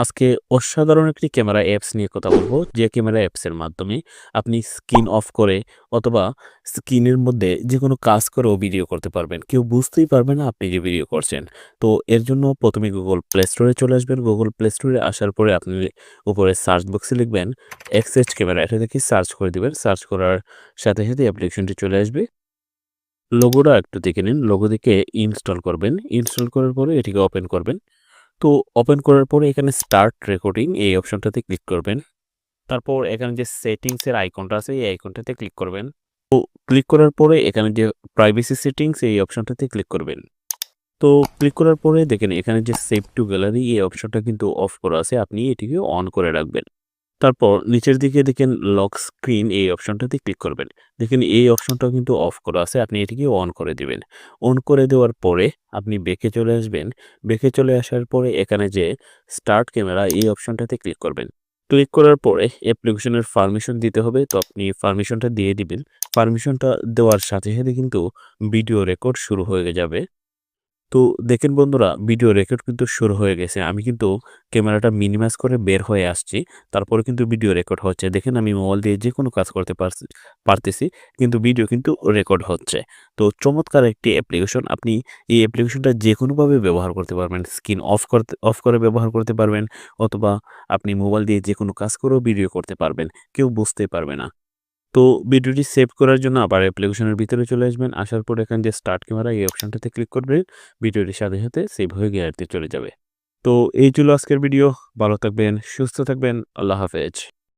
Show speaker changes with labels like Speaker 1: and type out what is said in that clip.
Speaker 1: আজকে অসাধারণ একটি ক্যামেরা অ্যাপস নিয়ে কথা বলব, যে ক্যামেরা অ্যাপসের মাধ্যমে আপনি স্ক্রিন অফ করে অথবা স্ক্রিনের মধ্যে যে কোনো কাজ করেও ভিডিও করতে পারবেন। কেউ বুঝতেই পারবে না আপনি যে ভিডিও করছেন। তো এর জন্য প্রথমে গুগল প্লে স্টোরে চলে আসবেন। গুগল প্লে স্টোরে আসার পরে আপনি উপরে সার্চ বক্সে লিখবেন এক্সএস ক্যামেরা এটা দেখে সার্চ করে দিবেন। সার্চ করার সাথে সাথে অ্যাপ্লিকেশনটি চলে আসবে। লোগোটা একটু দেখে নিন। লোগো দেখে ইনস্টল করবেন। ইনস্টল করার পরে এটিকে ওপেন করবেন। তো ওপেন করার পরে এখানে স্টার্ট রেকর্ডিং এই অপশনটাতে ক্লিক করবেন। তারপর এখানে যে সেটিংসের আইকনটা আছে, এই আইকনটাতে ক্লিক করবেন। তো ক্লিক করার পরে এখানে যে প্রাইভেসি সেটিংস এই অপশনটাতে ক্লিক করবেন। তো ক্লিক করার পরে দেখেন এখানে যে সেভ টু গ্যালারি এই অপশনটা কিন্তু অফ করা আছে। আপনি এটিকে অন করে রাখবেন। তারপর নিচের দিকে দেখেন লক স্ক্রিন এই অপশনটাতে ক্লিক করবেন। দেখেন এই অপশনটাও কিন্তু অফ করা আছে, আপনি এটিকে অন করে দিবেন। অন করে দেওয়ার পরে আপনি বেঁকে চলে আসবেন। বেঁকে চলে আসার পরে এখানে যে স্টার্ট ক্যামেরা এই অপশনটাতে ক্লিক করবেন। ক্লিক করার পরে অ্যাপ্লিকেশনের পারমিশন দিতে হবে, তো আপনি পারমিশনটা দিয়ে দিবেন। পারমিশনটা দেওয়ার সাথে সাথে কিন্তু ভিডিও রেকর্ড শুরু হয়ে যাবে। তো দেখেন বন্ধুরা ভিডিও রেকর্ড কিন্তু শুরু হয়ে গেছে। আমি কিন্তু ক্যামেরাটা মিনিমাইজ করে বের হয়ে আসছি। তারপরে কিন্তু ভিডিও রেকর্ড হচ্ছে। দেখেন আমি মোবাইল দিয়ে যে কোনো কাজ করতে পারছি, পারতেছি, কিন্তু ভিডিও কিন্তু রেকর্ড হচ্ছে। তো চমৎকার একটি অ্যাপ্লিকেশন আপনি এই অ্যাপ্লিকেশনটা যে কোনোভাবে ব্যবহার করতে পারবেন। স্ক্রিন অফ করতে অফ করে ব্যবহার করতে পারবেন, অথবা আপনি মোবাইল দিয়ে যে কোনো কাজ করেও ভিডিও করতে পারবেন। কেউ বুঝতে পারবে না। তো ভিডিওটি সেভ করার জন্য আবার অ্যাপ্লিকেশনের ভিতরে চলে আসবেন। আসার পর এখানে যে স্টার্ট ক্যামেরা এই অপশানটাতে ক্লিক করবেন। ভিডিওটির সাথে সাথে সেভ হয়ে গ্যালারিতে চলে যাবে। তো এই ছিল আজকের ভিডিও। ভালো থাকবেন, সুস্থ থাকবেন। আল্লাহ হাফেজ।